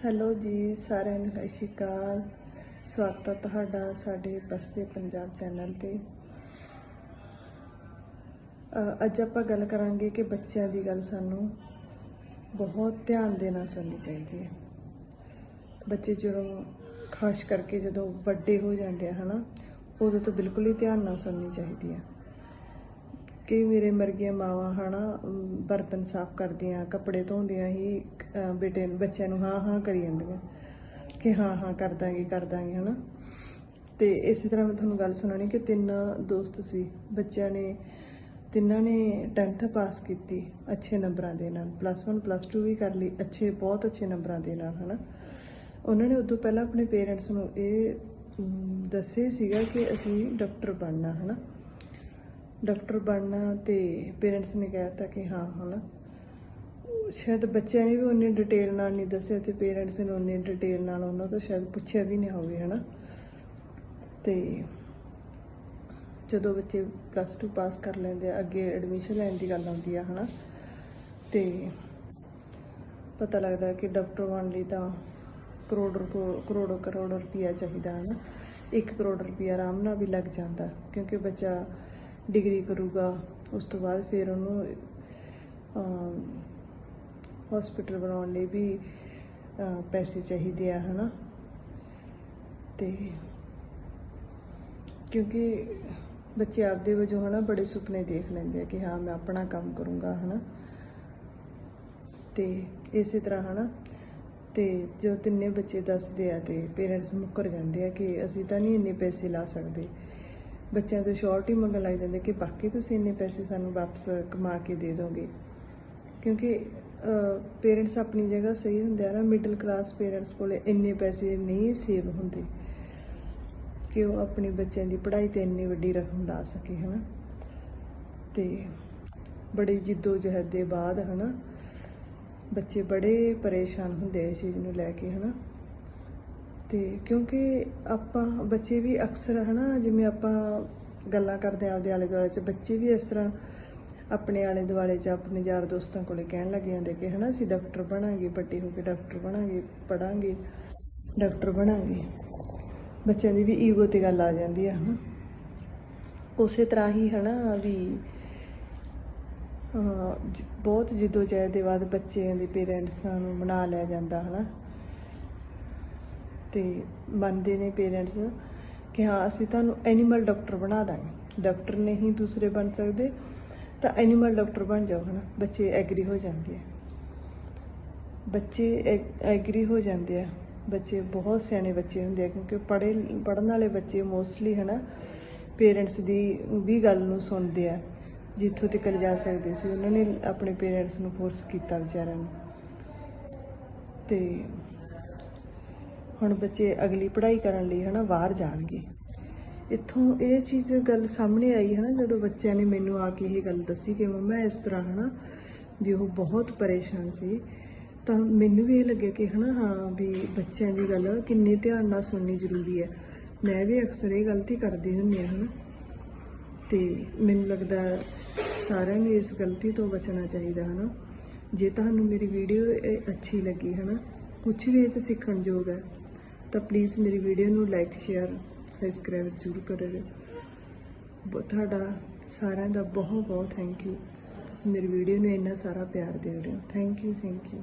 Hello ਜੀ, ਸਾਰਿਆਂ ਨੂੰ ਸਤਿ ਸ਼੍ਰੀ ਅਕਾਲ। ਸਵਾਗਤ ਹੈ ਤੁਹਾਡਾ ਸਾਡੇ ਬਸਤੇ ਪੰਜਾਬ ਚੈਨਲ ਤੇ। ਅੱਜ ਆਪਾਂ ਗੱਲ ਕਰਾਂਗੇ ਕਿ ਬੱਚਿਆਂ ਦੀ ਗੱਲ ਸਾਨੂੰ ਬਹੁਤ ਧਿਆਨ ਦੇ ਨਾਲ ਸੁਣਨੀ ਚਾਹੀਦੀ ਹੈ। ਬੱਚੇ ਜਦੋਂ ਖਾਸ ਕਰਕੇ ਜਦੋਂ ਵੱਡੇ ਹੋ ਜਾਂਦੇ ਆ, ਹਨਾ, ਉਦੋਂ ਤੋਂ ਬਿਲਕੁਲ ਹੀ ਧਿਆਨ ਨਾਲ ਸੁਣਨੀ ਚਾਹੀਦੀ ਹੈ। ਕਿ ਮੇਰੇ ਮਰਗੀਆਂ ਮਾਵਾਂ ਹਨਾ ਅਮ, ਬਰਤਨ ਸਾਫ਼ ਕਰਦੀਆਂ ਕੱਪੜੇ ਧੋਂਦੀਆਂ ਹੀ ਬੇਟੇ ਬੱਚਿਆਂ ਨੂੰ ਹਾਂ ਹਾਂ ਕਰੀ ਜਾਂਦੀਆਂ ਕਿ ਹਾਂ ਹਾਂ ਕਰ ਦਾਂਗੇ ਕਰ ਦਾਂਗੇ ਹਨਾ। ਤੇ ਇਸੇ ਤਰ੍ਹਾਂ ਮੈਂ ਤੁਹਾਨੂੰ ਗੱਲ ਸੁਣਾਉਣੀ ਕਿ ਤਿੰਨ ਦੋਸਤ ਸੀ ਬੱਚਿਆਂ ਨੇ ਤਿੰਨਾਂ ਨੇ 10th ਪਾਸ ਕੀਤੀ ਅੱਛੇ ਨੰਬਰਾਂ ਦੇ ਨਾਲ ਪਲੱਸ 1 ਪਲੱਸ 2 ਵੀ ਕਰ ਲਈ ਅੱਛੇ ਬਹੁਤ ਅੱਛੇ ਨੰਬਰਾਂ ਦੇ ਨਾਲ ਹਨਾ। ਉਹਨਾਂ ਨੇ ਉਦੋਂ ਪਹਿਲਾਂ ਆਪਣੇ ਪੇਰੈਂਟਸ ਨੂੰ ਇਹ ਅਮ, ਦੱਸੇ ਸੀਗਾ ਕਿ ਅਸੀਂ ਡਾਕਟਰ ਬਣਨਾ ਹਨਾ। ਡਾਕਟਰ ਬਣਨਾ ਤੇ ਪੇਰੈਂਟਸ ਨੇ ਕਹਿਤਾ ਕਿ ਹਾਂ ਹਨਾ ਸ਼ਾਇਦ ਬੱਚਿਆਂ ਨੇ ਵੀ ਉਨੀ ਡਿਟੇਲ ਨਾਲ ਨਹੀਂ ਦੱਸਿਆ ਤੇ ਪੇਰੈਂਟਸ ਨੇ ਉਨੀ ਡਿਟੇਲ ਨਾਲ ਉਹਨਾਂ ਤੋਂ ਸ਼ਾਇਦ ਪੁੱਛਿਆ ਵੀ ਨਹੀਂ ਹੋਵੇ, ਹਨਾ। ਤੇ ਜਦੋਂ ਬੱਚੇ ਪਲੱਸ 2 ਪਾਸ ਕਰ ਲੈਂਦੇ ਆ, ਅੱਗੇ ਐਡਮਿਸ਼ਨ ਲੈਣ ਦੀ ਗੱਲ ਆਉਂਦੀ ਆ, ਹਨਾ। ਤੇ ਪਤਾ ਲੱਗਦਾ ਕਿ ਡਾਕਟਰ ਬਣਨ ਲਈ ਤਾਂ ਕਰੋੜ ਰੁਪੋ- ਕਰੋੜੋ ਕਰੋੜ ਰੁਪਈਆ ਚਾਹੀਦਾ, ਹਨਾ। 1 ਕਰੋੜ ਰੁਪਈਆ ਆਰਾਮ ਨਾਲ ਵੀ ਲੱਗ ਜਾਂਦਾ, ਕਿਉਂਕਿ ਬੱਚਾ ਡਿਗਰੀ ਕਰੂਗਾ, ਉਸ ਤੋਂ ਬਾਅਦ ਫਿਰ ਉਹਨੂੰ ਹਸਪੀਟਲ ਬਣਾਉਣ ਲਈ ਵੀ ਪੈਸੇ ਚਾਹੀਦੇ ਆ, ਹਨਾ? ਤੇ ਕਿਉਂਕਿ ਬੱਚੇ ਆਪਦੇ ਵਜੋਂ, ਹਨਾ, ਬੜੇ ਸੁਪਨੇ ਦੇਖ ਲੈਂਦੇ ਆ ਕਿ ਹਾਂ, ਮੈਂ ਆਪਣਾ ਕੰਮ ਕਰੂੰਗਾ, ਹਨਾ? ਤੇ ਇਸੇ ਤਰ੍ਹਾਂ, ਹਨਾ? ਤੇ ਜੋ ਤਿੰਨੇ ਬੱਚੇ ਦੱਸਦੇ ਆ ਤੇ ਪੇਰੈਂਟਸ ਮੁੱਕਰ ਜਾਂਦੇ ਆ ਕਿ ਅਸੀਂ ਤਾਂ ਨਹੀਂ ਇੰਨੇ ਪੈਸੇ ਲਾ ਸਕਦੇ। ਬੱਚਿਆਂ ਤੋਂ ਸ਼ਾਰਟ ਹੀ ਮੰਗਣ ਲੱਗ ਜਾਂਦੇ ਕਿ ਬਾਕੀ ਤੁਸੀਂ ਇੰਨੇ ਪੈਸੇ ਸਾਨੂੰ ਵਾਪਸ ਕਮਾ ਕੇ ਦੇ ਦੋਗੇ। ਕਿਉਂਕਿ ਪੇਰੈਂਟਸ ਆਪਣੀ ਜਗ੍ਹਾ ਸਹੀ ਹੁੰਦੇ ਆ ਨਾ ਮਿਡਲ ਕਲਾਸ ਪੇਰੈਂਟਸ ਕੋਲੇ ਇੰਨੇ ਪੈਸੇ ਨਹੀਂ ਸੇਵ ਹੁੰਦੇ ਕਿ ਉਹ ਆਪਣੇ ਬੱਚਿਆਂ ਦੀ ਪੜ੍ਹਾਈ ਤੇ ਇੰਨੀ ਵੱਡੀ ਰਕਮ ਲਾ ਸਕੇ, ਹਨਾ। ਤੇ ਬੜੀ ਜਿੱਦੋ ਜਹਿਦ ਦੇ ਬਾਅਦ, ਹਨਾ, ਬੱਚੇ ਬੜੇ ਪਰੇਸ਼ਾਨ ਹੁੰਦੇ ਆ ਇਸ ਚੀਜ਼ ਨੂੰ ਲੈ ਕੇ, ਹਨਾ। ਤੇ ਕਿਉਂਕਿ ਆਪਾਂ ਬੱਚੇ ਵੀ ਅਕਸਰ ਹਨਾ, ਜਿਵੇਂ ਆਪਾਂ ਗੱਲਾਂ ਕਰਦੇ ਆ ਆਪਦੇ ਆਲੇ ਦੁਆਲੇ 'ਚ, ਬੱਚੇ ਵੀ ਇਸ ਤਰ੍ਹਾਂ ਆਪਣੇ ਆਲੇ ਦੁਆਲੇ 'ਚ, ਆਪਣੇ ਯਾਰ ਦੋਸਤਾਂ ਕੋਲੇ ਕਹਿਣ ਲੱਗ ਜਾਂਦੇ ਕਿ ਹਨਾ, ਅਸੀਂ ਡਾਕਟਰ ਬਣਾਂਗੇ ਵੱਡੇ ਹੋ ਕੇ ਡਾਕਟਰ ਬਣਾਂਗੇ, ਪੜਾਂਗੇ, ਡਾਕਟਰ ਬਣਾਂਗੇ। ਬੱਚਿਆਂ ਦੀ ਵੀ ਈਗੋ ਤੇ ਗੱਲ ਆ ਜਾਂਦੀ ਆ ਹਨਾ। ਉਸੇ ਤਰ੍ਹਾਂ ਹੀ ਹਨਾ ਵੀ ਬਹੁਤ ਜਿੱਦੋ ਜਹਿਦ ਦੇ ਬਾਅਦ ਬੱਚਿਆਂ ਦੇ ਪੇਰੈਂਟਸਾਂ ਨੂੰ ਮਨਾ ਲਿਆ ਜਾਂਦਾ ਹਨਾ। ਤੇ ਮੰਨਦੇ ਨੇ ਪੇਰੈਂਟਸ ਕਿ ਹਾਂ, ਅਸੀਂ ਤੁਹਾਨੂੰ ਐਨੀਮਲ ਡਾਕਟਰ ਬਣਾ ਦਾਂਗੇ। ਡਾਕਟਰ ਨਹੀਂ ਦੂਸਰੇ ਬਣ ਸਕਦੇ, ਤਾਂ ਐਨੀਮਲ ਡਾਕਟਰ ਬਣ ਜਾਓ, ਹਨਾ। ਬੱਚੇ ਐਗਰੀ ਹੋ ਜਾਂਦੇ ਆ। ਬੱਚੇ ਐਗਰੀ ਹੋ ਜਾਂਦੇ ਆ। ਬੱਚੇ ਬਹੁਤ ਸਿਆਣੇ ਬੱਚੇ ਹੁੰਦੇ ਆ, ਕਿਉਂਕਿ ਪੜ੍ਹੇ ਪੜਨ ਵਾਲੇ ਬੱਚੇ ਮੋਸਟਲੀ ਹਨਾ ਪੇਰੈਂਟਸ ਦੀ ਵੀ ਗੱਲ ਨੂੰ ਸੁਣਦੇ ਆ। ਜਿੱਥੋਂ ਤੱਕ ਜਾ ਸਕਦੇ ਸੀ, ਉਹਨਾਂ ਨੇ ਆਪਣੇ ਪੇਰੈਂਟਸ ਨੂੰ ਫੋਰਸ ਕੀਤਾ ਵਿਚਾਰਿਆਂ ਨੂੰ। ਤੇ ਹੁਣ ਬੱਚੇ ਅਗਲੀ ਪੜ੍ਹਾਈ ਕਰਨ ਲਈ ਹਨਾ ਬਾਹਰ ਜਾਣਗੇ। ਇੱਥੋਂ ਇਹ ਚੀਜ਼ ਗੱਲ ਸਾਹਮਣੇ ਆਈ ਹੈ ਨਾ ਜਦੋਂ ਬੱਚਿਆਂ ਨੇ ਮੈਨੂੰ ਆ ਕੇ ਇਹ ਗੱਲ ਦੱਸੀ ਕਿ ਮੰਮਾ ਇਸ ਤਰ੍ਹਾਂ ਹਨਾ ਵੀ ਉਹ ਬਹੁਤ ਪਰੇਸ਼ਾਨ ਸੀ, ਤਾਂ ਮੈਨੂੰ ਵੀ ਇਹ ਲੱਗਿਆ ਕਿ ਹਨਾ ਹਾਂ ਵੀ ਬੱਚਿਆਂ ਦੀ ਗੱਲ ਕਿੰਨੇ ਧਿਆਨ ਨਾਲ ਸੁਣਨੀ ਜ਼ਰੂਰੀ ਹੈ। ਮੈਂ ਵੀ ਅਕਸਰ ਇਹ ਗਲਤੀ ਕਰਦੀ ਹੁੰਦੀ ਹਾਂ ਹਨਾ। ਤੇ ਮੈਨੂੰ ਲੱਗਦਾ ਸਾਰਿਆਂ ਨੂੰ ਇਸ ਗਲਤੀ ਤੋਂ ਬਚਣਾ ਚਾਹੀਦਾ ਹਨਾ। ਜੇ ਤੁਹਾਨੂੰ ਮੇਰੀ ਵੀਡੀਓ ਇਹ ਅੱਛੀ ਲੱਗੀ ਹਨਾ ਕੁਝ ਵੀ ਇਹ 'ਚ ਸਿੱਖਣ ਯੋਗ ਹੈ ਤਾਂ ਪਲੀਜ਼ ਮੇਰੀ ਵੀਡੀਓ ਨੂੰ ਲਾਈਕ ਸ਼ੇਅਰ ਸਬਸਕ੍ਰਾਈਬ ਜ਼ਰੂਰ ਕਰਿਓ ਬਹੁਤ ਤੁਹਾਡਾ ਸਾਰਿਆਂ ਦਾ ਬਹੁਤ ਬਹੁਤ ਥੈਂਕ ਯੂ ਤੁਸੀਂ ਮੇਰੀ ਵੀਡੀਓ ਨੂੰ ਇੰਨਾ ਸਾਰਾ ਪਿਆਰ ਦੇ ਰਹੇ ਹੋ। Thank you thank you